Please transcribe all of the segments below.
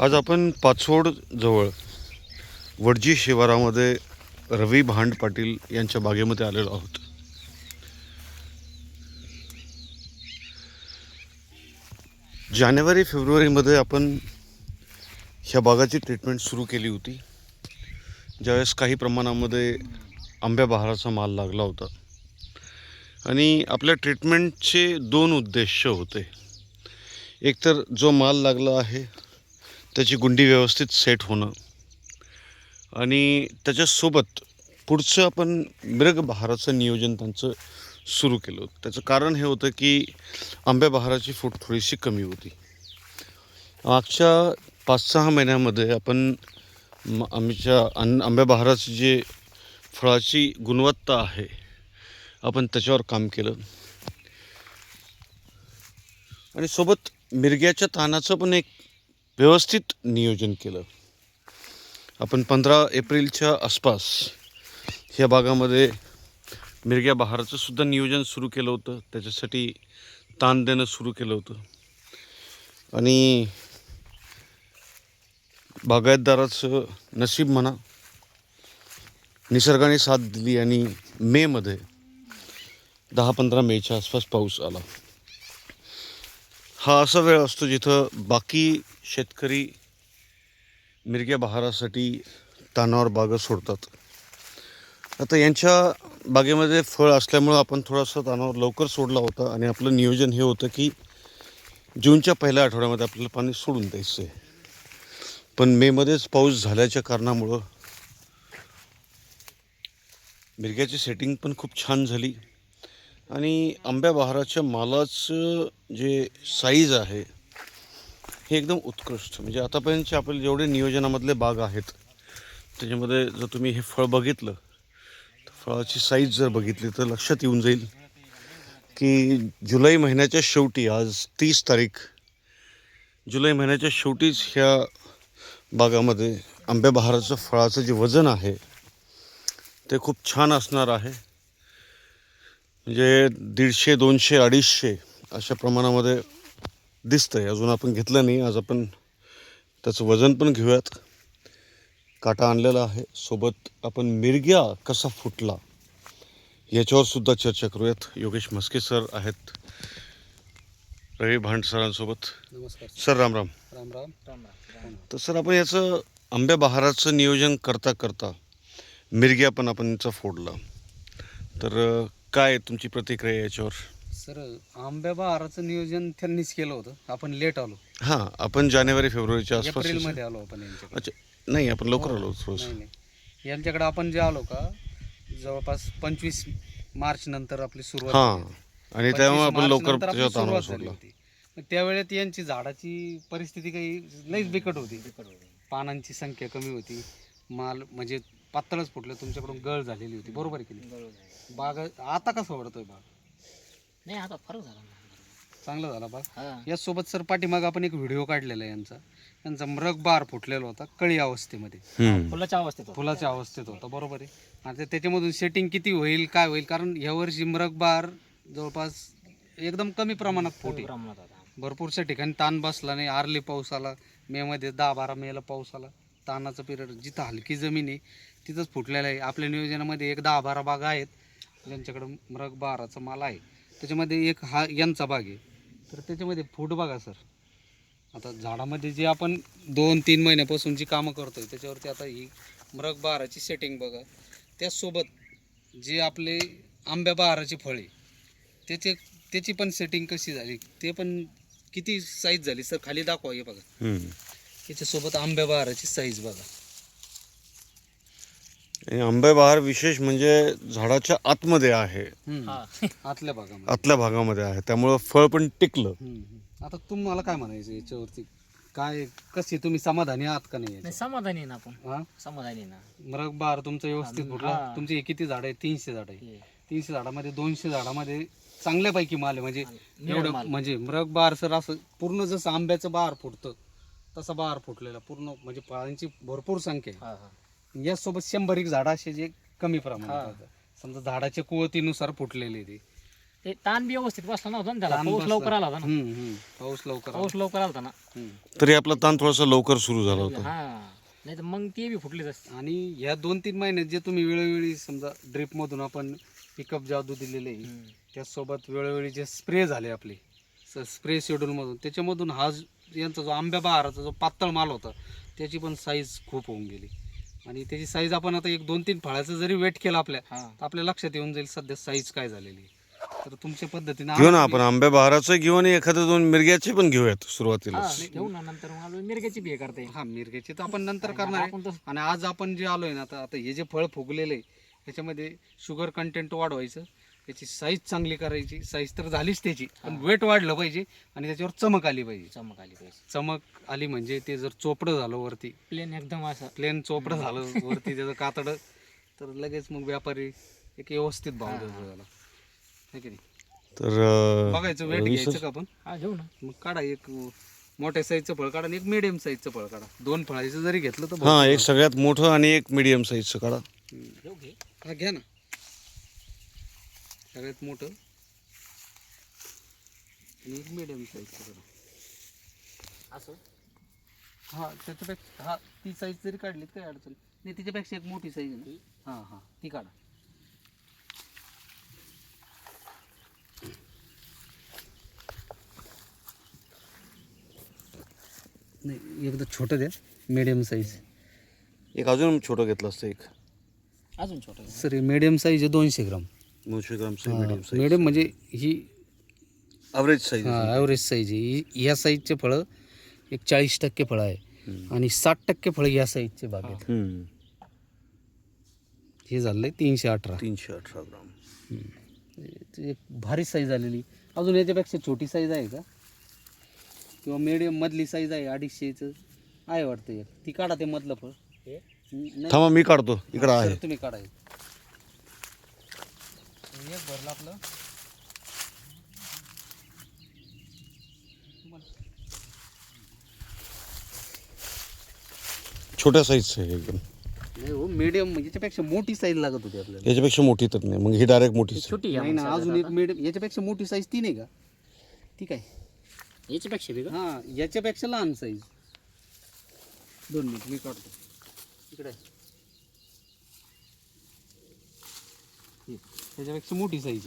आज आपण पाचोडजवळ वडजी शिवारामध्ये रवी भांड पाटील यांच्या बागेमध्ये आलेलो आहोत. जानेवारी फेब्रुवारीमध्ये आपण ह्या बागाची ट्रीटमेंट सुरू केली होती. ज्यावेळेस काही प्रमाणामध्ये आंब्या बहाराचा माल लागला होता. आणि आपल्या ट्रीटमेंटचे दोन उद्देश होते. एकतर जो माल लागला आहे त्याची गुंडी व्यवस्थित सेट होणं. आणि त्याच्यासोबत पुढचं आपण मृग बहाराचं नियोजन त्यांचं सुरू केलं. होतं त्याचं कारण हे होतं की आंब्या बहाराची फूट थोडीशी कमी होती. मागच्या पाच सहा महिन्यामध्ये आपण म- आमच्या आन आंब्या बहाराची जे फळाची गुणवत्ता आहे आपण त्याच्यावर काम केलं. आणि सोबत मिरग्याच्या तानाचं पण एक व्यवस्थित नियोजन केलं. आपण पंधरा एप्रिलच्या आसपास ह्या भागामध्ये मिरग्या बहाराचं सुद्धा नियोजन सुरू केलं होतं. त्याच्यासाठी ताण देणं सुरू केलं होतं. आणि बागायतदाराचं नशीब म्हणा निसर्गाने साथ दिली आणि मेमध्ये दहा पंधरा मेच्या आसपास पाऊस आला. हा असा वेळ असतो जिथं बाकी शेतकरी मिरग्या बहारासाठी तानावर बागं सोडतात. आता यांच्या बागेमध्ये फळ असल्यामुळं आपण थोडासा तानावर लवकर सोडला होता आणि आपलं नियोजन हे होतं की जूनच्या पहिल्या आठवड्यामध्ये आपल्याला पाणी सोडून द्यायचं आहे पण मेमध्येच पाऊस झाल्याच्या कारणामुळं मिरग्याची सेटिंग पण खूप छान झाली. आणि आंब्या बहाराच्या मालाचं जे साईज आहे हे एकदम उत्कृष्ट. म्हणजे आतापर्यंतचे आपले जेवढे नियोजनामधले बाग आहेत त्याच्यामध्ये जर तुम्ही हे फळ बघितलं तर फळाची साईज जर बघितली तर लक्षात येऊन जाईल की जुलै महिन्याच्या शेवटी आज तीस तारीख जुलै महिन्याच्या शेवटीच ह्या बागामध्ये आंब्या बहाराचं फळाचं जे वजन आहे ते खूप छान असणार आहे. म्हणजे दीडशे दोनशे अडीचशे अशा प्रमाणामध्ये दिसतंय. अजून आपण घेतलं नाही. आज आपण त्याचं वजन पण घेऊयात. काटा आणलेला आहे. सोबत आपण मिरग्या कसा फुटला याच्यावर सुद्धा चर्चा करूयात. योगेश म्हस्के सर आहेत. रवी भांड सरांसोबत. नमस्कार सर. राम राम. राम राम. राम राम. तर सर आपण याचं आंब्या बहाराचं नियोजन करता करता मिरग्या पण आपण याचा फोडला. तर काय तुमची प्रतिक्रिया याच्यावर? सर आंब्या बहाराचं नियोजन त्यांनीच केलं होतं. आपण लेट आलो. हां आपण जानेवारी फेब्रुवारीच्या आसपास एप्रिलमध्ये आलो आपण यांच्याकडे. अच्छा नाही आपण लवकर आलो थोडंसं. नाही नाही. यांच्याकडे आपण जे आलो का जवळपास पंचवीस मार्च नंतर आपली सुरुवात हां झाली होती. आणि 25 तेव्हा आपण मार्च लवकर नंतर आपली सुरुवात झाली सोडला होती. मग त्यावेळेत यांची झाडाची परिस्थिती काही लईच बिकट होती. पानांची संख्या कमी होती. माल म्हणजे पातळच फुटलं तुमच्याकडून गळ झालेली होती. बरोबर आहे की नाही? बाग आता कसा वाढतोय बाग? नाही आता फरक झाला ना. चांगला झाला बाग? हा. याचसोबत सर पाठीमाग आपण एक व्हिडिओ काढलेला आहे यांचा. यांचा मृग बार फुटलेला होता कळी अवस्थेमध्ये. हम्म. फुलाच्या अवस्थेत होता. फुलाच्या अवस्थेत होता बरोबर आहे. आता त्याच्यामधून सेटिंग किती होईल काय होईल? कारण यावर्षी मृग बार जवळपास एकदम कमी प्रमाणात फुटे. होता. भरपूरशा ठिकाणी ताण बसला नाही आरली पाऊस आला मे मध्ये दहा बारा मेला पाऊस आला. तानाचा पिरियड जिथं हलकी जमीन आहे तिथंच फुटलेलं आहे. आपल्या नियोजनामध्ये एक दहा बारा बागा आहेत ज्यांच्याकडं मृग बाराचा माल आहे. त्याच्यामध्ये एक हा यांचा बाग आहे. तर त्याच्यामध्ये फूट बघा सर. आता झाडामध्ये जे आपण दोन तीन महिन्यापासून जी कामं करतोय त्याच्यावरती आता ही मृग बहाराची सेटिंग बघा. त्याचसोबत जे आपले आंब्या बहाराची फळे त्याचे त्याची पण सेटिंग कशी झाली? ते पण किती साईज झाली सर? खाली दाखवा हे बघा. त्याच्यासोबत आंब्या बहाराची साईज बघा. आणि आंबे बहार विशेष म्हणजे झाडाच्या आतमध्ये आहे. हा. आतल्या भागामध्ये. आतल्या भागामध्ये आहे. त्यामुळं फळ पण टिकलं. आता तुम्हाला काय म्हणायचं याच्यावरती? काय कसे तुम्ही समाधानी आहात का नाही? समाधानी ना आपण. समाधानी ना. मृग बहार तुमचं व्यवस्थित. फुटला तुमचे हे किती झाड आहे? तीनशे झाड आहे. हे, तीनशे झाडामध्ये दोनशे झाडामध्ये चांगल्यापैकी माल आहे. म्हणजे निवड एवढं. म्हणजे मृग बहार सर असं पूर्ण जसं आंब्याचं बहार फुटतं तसं बहार फुटलेला पूर्ण म्हणजे फळांची भरपूर संख्या हा हा आहे यासोबत शंभर एक झाडं असे जे कमी प्रमाणात हा. समजा झाडाच्या कुवतीनुसार फुटलेले ते ते ताण बी व्यवस्थित बसला नव्हता ना त्याला ताण पाऊस बसला. लवकर आला होता ना हम्म, हम्म. पाऊस लवकर आला. पाऊस लवकर आला होता ना हम्म. तरी आपला ताण थोडासा लवकर सुरू झाला होता हा नाही तर मग ते बी फुटलेच असते आणि ह्या दोन तीन महिन्यात जे तुम्ही वेळोवेळी समजा ड्रिप मधून आपण पिकअप जादू दिलेले. त्याचसोबत वेळोवेळी जे स्प्रे झाले आपले स्प्रे शेड्यूलमधून त्याच्यामधून हा ज- यांचा जो आंब्या बहाराचा जो पातळ माल होता त्याची पण साईज खूप होऊन गेली. आणि त्याची साईज आपण आता एक दोन तीन फळाचं जरी वेट केलं आपल्या हा. तर आपल्या लक्षात येऊन जाईल सध्या साईज काय झालेली आहे. तर तुमच्या पद्धतीने घेऊ ना आपण आंब्या बहाराचं घेऊ आणि एखादं दोन मिरग्याचे पण घेऊयात सुरुवातीला. घेऊ ना नंतर मग मिरग्याची बी हे करते. हा मिरग्याची तर आपण नंतर करणार आहे. आपण तसं आणि आज आपण जे आलोय ना आता आता हे जे फळ फुगलेलं आहे त्याच्यामध्ये शुगर कंटेंट वाढवायचं. त्याची साईज चांगली करायची साईज तर झालीच त्याची पण वेट वाढलं पाहिजे आणि त्याच्यावर चमक आली पाहिजे. चमक आली पाहिजे. चमक आली म्हणजे ते जर चोपडं झालं वरती प्लेन एकदम असं. प्लेन चोपडं झालं वरती त्याचं कातडं तर लगेच मग व्यापारी एक व्यवस्थित भाव देतो त्याला. है की नाही? तर बघायचं वेट घ्यायचं का आपण? हा घेऊ ना. मग काढा एक मोठ्या साईजचं फळ काढा आणि एक मिडियम साईजचं फळ काढा. दोन फळाचं जरी घेतलं तर हा एक सगळ्यात मोठं आणि एक मीडियम साईजचं काढा. घेऊ घे हा घ्या ना. सगळ्यात मोठं. आणि एक मिडियम साईजचं करा. असं? हा त्याच्यापेक्षा हा ती साईज जरी काढली तर काही अडचण नाही. तिच्यापेक्षा एक मोठी साईज आहे ना. हां हां ती काढा. नाही एकदा छोटं द्या. मिडियम साईज एक अजून छोटं घेतलं असतं एक. अजून छोटं. सर मिडियम साईज आहे दोनशे ग्राम. दोनशे ग्रामचं मीडियम साईज मिडियम म्हणजे ही ॲव्हरेज साईज ॲव्हरेज साईज आहे. ही- या साईजचे फळं एक चाळीस टक्के फळं आहे. आणि साठ टक्के फळं या साईजचे बाग आहेत. हे झालंय तीनशे अठरा. तीनशे अठरा ग्राम. ते एक भारी साईज आलेली. अजून याच्यापेक्षा छोटी साईज आहे का? किंवा मिडियम मधली साईज आहे अडीचशेचं आहे वाटतं एक. ती काढा ते मधलं फळ. थांबा मी काढतो. इकडं आहे. तुम्ही काढा एक. भरलं आपलं. छोट्या साईजचं आहे एकदम. नाही हो मीडियम याच्यापेक्षा मोठी साईज लागत होती आपल्याला. याच्यापेक्षा मोठी तर नाही मग ही डायरेक्ट मोठी size. छोटी नाही ना अजून एक मीडियम याच्यापेक्षा मोठी साईज ती नाही का? ती काय सगळ्यात. याच्यापेक्षा बी का हा याच्यापेक्षा लहान साईज दोन मिनिट मी काढतो. इकडे. त्याच्यापेक्षा मोठी साईज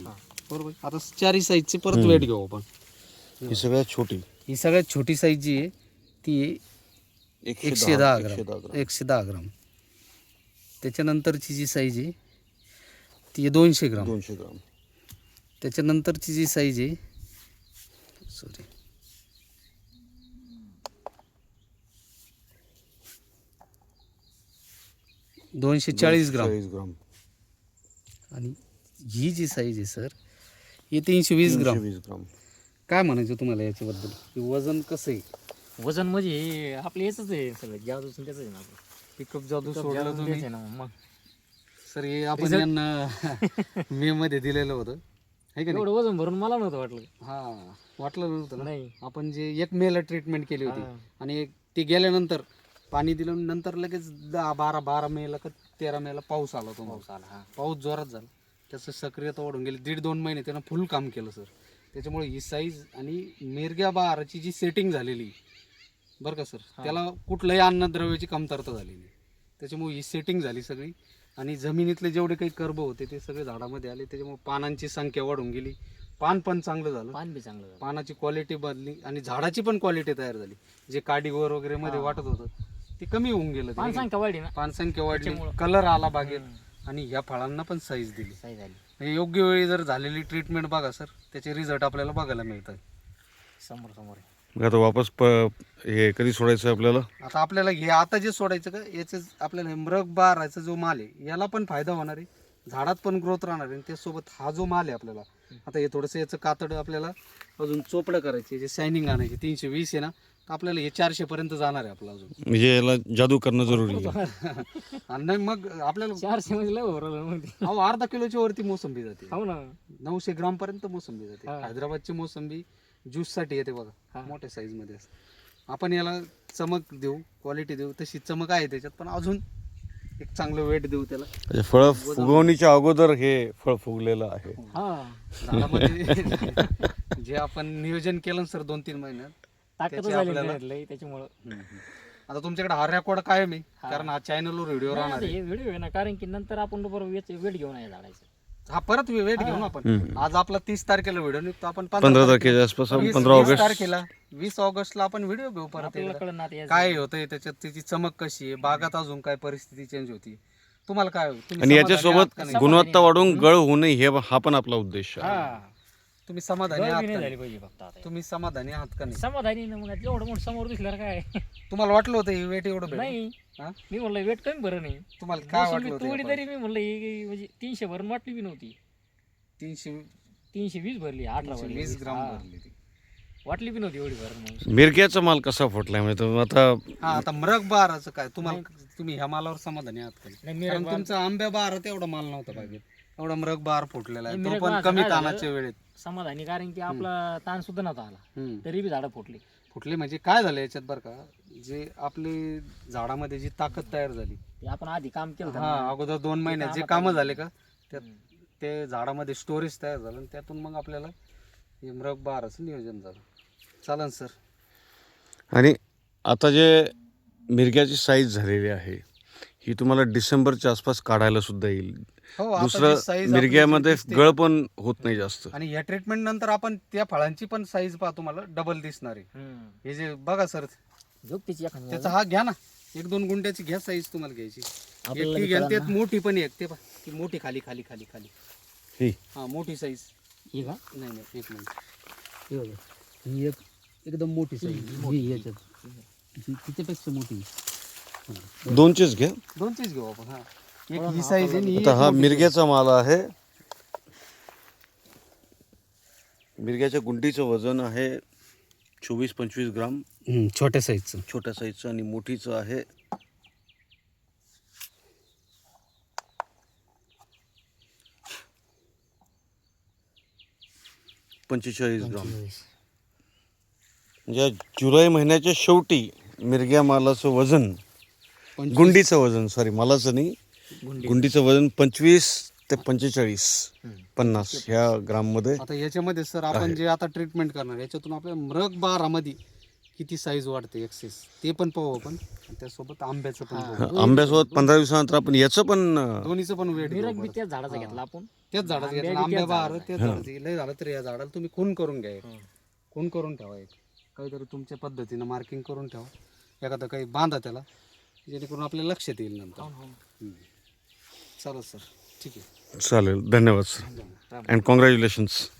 बरोबर. आता चारही साईजची परत वेट घेऊ आपण. ही सगळ्यात छोटी. ही सगळ्यात छोटी साईज जी आहे ती एकशे दहा ग्राम. एकशे दहा ग्राम. त्याच्यानंतरची जी साईज आहे ती दोनशे ग्राम. दोनशे ग्राम. त्याच्यानंतरची जी साईज आहे सॉरी दोनशे चाळीस ग्राम. चाळीस ग्राम. आणि ही जी साईज आहे सर ही तीनशे वीस ग्राम. वीस ग्राम. काय म्हणायचं तुम्हाला याच्याबद्दल? की वजन कसं आहे? वजन म्हणजे हे आपलं याच आहे सगळं जादू त्याच आहे ना पिकअप जादू सोडलं तुम्ही. आहे ना मग. सर हे आपण यांना मे मध्ये दिलेलं होतं. है का नाही? एवढं वजन भरून मला नव्हतं वाटलं. हा वाटलं नव्हतं ना? नाही. आपण जे एक मेला ट्रीटमेंट केली होती. हा. आणि एक ती गेल्यानंतर पाणी दिलं नंतर लगेच दहा बारा बारा मेला का तेरा मेला पाऊस आला तो पाऊस आला हा. पाऊस जोरात झाला. त्याचं सक्रियता वाढून गेली. दीड दोन महिने त्यानं फुल काम केलं सर त्याच्यामुळे ही साईज आणि मिरग्या बहाराची जी सेटिंग झालेली बरं का सर त्याला कुठल्याही अन्नद्रव्याची कमतरता झाली नाही. त्याच्यामुळे ही सेटिंग झाली सगळी. आणि जमिनीतले जेवढे काही कर्ब होते ते सगळे झाडामध्ये आले. त्याच्यामुळे पानांची संख्या वाढून गेली. पान पण चांगलं झालं. पान बी चांगलं झालं. पानाची क्वालिटी बदली आणि झाडाची पण क्वालिटी तयार झाली. जे काडीवर वगैरे मध्ये वाटत होतं ते कमी होऊन गेलं. पान ते. सांग वाढली ना. पानसंख्या वाढली. कलर आला बागेत. आणि ह्या फळांना पण साईज दिली. साई झाली म्हणजे योग्य वेळी जर झालेली ट्रीटमेंट बघा सर त्याचे रिझल्ट आपल्याला बघायला मिळतात. समोर समोर आहे. मग आता वापस प हे कधी सोडायचं आहे आपल्याला? आता आपल्याला हे आता जे सोडायचं का याचे आपल्याला हे मृग बाराचा जो माल आहे याला पण फायदा होणार आहे. झाडात पण ग्रोथ राहणार आहे आणि त्यासोबत हा जो माल आहे आपल्याला आता हे थोडंसं याचं कातड आपल्याला अजून चोपडं करायचे जे शायनिंग आणायचे तीनशे वीस आहे ना तर आपल्याला हे चारशे पर्यंत जाणार आहे आपलं अजून. म्हणजे याला जादू करणं जरुरी आहे. आणि नाही मग आपल्याला चारशे म्हणजे लय. अहो अर्धा किलोच्या वरती मोसंबी जाते. हो ना. नऊशे ग्राम पर्यंत मोसंबी जाते. हा. हैदराबादची मोसंबी ज्यूससाठी येते बघा. हा. मोठ्या साईजमध्ये असते. आपण याला चमक देऊ क्वालिटी देऊ. तशी चमक आहे त्याच्यात पण अजून एक चांगलं वेट देऊ त्याला. म्हणजे फळ फुगवणीच्या अगोदर हे फळ फुगलेलं आहे. हा. झाडामध्ये जे आपण नियोजन केलं ना सर दोन तीन महिन्यात ताकद त्याची झाली आपल्याला- मेहनत त्याच्यामुळं. आता तुमच्याकडे हा रेकॉर्ड काय मी कारण हा चॅनलवर व्हिडिओ राहणार आहे. हे व्हिडिओ आहे ना कारण की नंतर आपण बरोबर वेट वेट घेऊन आहे झाडायचं हा परत वेट घेऊ ना आपण. हम्म. आज आपला तीस तारखेला व्हिडिओ निघतो आपण पंधरा तारखेच्या आसपास आपण वीस- पंधरा वीस ऑगस्ट तारखेला वीस ऑगस्टला आपण व्हिडिओ घेऊ परत आपल्याला एकदा. कळलं ना आता याचं. काय होतंय त्याच्यात त्याची चमक कशी आहे बागात अजून काय परिस्थिती चेंज होती? तुम्हाला काय तुम्ही आणि समाधानी आहात याच्यासोबत का नाही? गुणवत्ता वाढवून गळ होऊ नये हे हा पण आपला उद्देश आहे. हा. तुम्ही समाधानी आहात का नाही नाही? झाली पाहिजे फक्त आता. तुम्ही समाधानी आहात का नाही? समाधानी ना मग आता एवढं मोठं समोर दिसल्यावर काय? तुम्हाला वाटलं होतं ही वेट एवढं? नाही. हा? मी म्हणलं वेट कमी बरं नाही. तुम्हाला काय वाटलं होतं तरी मी म्हणलं ही म्हणजे तीनशे भरून वाटली बी नव्हती? तीनशे तीनशे वीस भरली अठरा तीनशे भरली. वीस ग्राम हा. भरली ती. वाटली बी नव्हती एवढी भरून म्हणून मिरग्याचा माल कसा फुटलाय? म्हणजे तो आता हा आता मरग बहाराचं काय? तुम्हाला तुम्ही ह्या मालावर समाधानी आहात का नाही? कारण तुमचा आंब्या बहारात एवढा माल नव्हता पाहिजे एवढा मरग बहार फुटलेला आहे. तो पण कमी? तानाच्या वेळेत. समाधानी कारण की आपला ताण सुद्धा नव्हता आला. तरी बी झाडं फुटली. फुटले म्हणजे काय झालं याच्यात बरं का? जे आपली झाडामध्ये जी ताकद तयार झाली. ते आपण आधी काम केलं हा. अगोदर दोन महिन्यात जे कामं झाले का त्यात ते झाडामध्ये स्टोरेज तयार झालं आणि त्यातून मग आपल्याला हे मृग बहाराचं नियोजन झालं. चालन सर. आणि आता जे मिरग्याची साईज झालेली आहे ही तुम्हाला डिसेंबरच्या आसपास काढायला सुद्धा येईल. हो आता जी दुसरं size आपली मिरग्यामध्ये जी दिसते- गळ पण होत नाही जास्त. आणि या ट्रीटमेंट नंतर आपण त्या फळांची पण साईज पहा तुम्हाला डबल दिसणार आहे. हे जे बघा सर एखादी त्याचा हा घ्या ना. एक दोन गुंड्याची घ्या साईज तुम्हाला घ्यायची. आपल्याला एक ती बी घ्या आणि कळलं त्यात मोठी पण एक. ते पहा ती मोठी खाली खाली खाली खाली. ही. हा मोठी साईज ही का? नाही नाही एक मिनिट. ही बघा. ही एक एकदम मोठी साईज ही याच्यात. तिच्यापेक्षा मोठी. दोनचेच घ्या दोन चीज घेऊ आपण हा. एक ही साईज आहे ही आता हा मिरग्याचा माल आहे. मिरग्याच्या गुंडीचं वजन आहे चोवीस पंचवीस ग्राम. हम्म, छोट्या साईजचं छोट्या साईजचं आणि मोठीचं आहे. पंचेचाळीस ग्राम. म्हणजे जुलै महिन्याच्या शेवटी मिरग्या मालाचं वजन गुंडीचं वजन सॉरी मालाचं नाही. गुंडीचं. वजन पंचवीस ते पंचेचाळीस पन्नास ह्या ग्राममध्ये आता याच्यामध्ये सर आपण जे आता ट्रीटमेंट करणार याच्यातून आपल्या मृग बारामध्ये किती साईज वाढते एक्सेस ते पण पाहू आपण. त्यासोबत आंब्याचं पण आंब्यासोबत पंधरा दिवसानंतर आपण याचं पण दोन्हीचं पण वेट त्याच झाडाचा घेतला आपण. त्याच झाडाचं आंब्या घेतलं आंब्या झाडाचं. त्याच झाडाचं. लय झालं तर या झाडाला तुम्ही खून करून घ्या. खून करून ठेवा एक. काहीतरी तुमच्या पद्धतीनं मार्किंग करून ठेवा. एखादं काही बांधा त्याला. जेणेकरून आपल्या लक्षात येईल नंतर. हम्म. चालेल सर. ठीक आहे. चालेल. धन्यवाद सर. And congratulations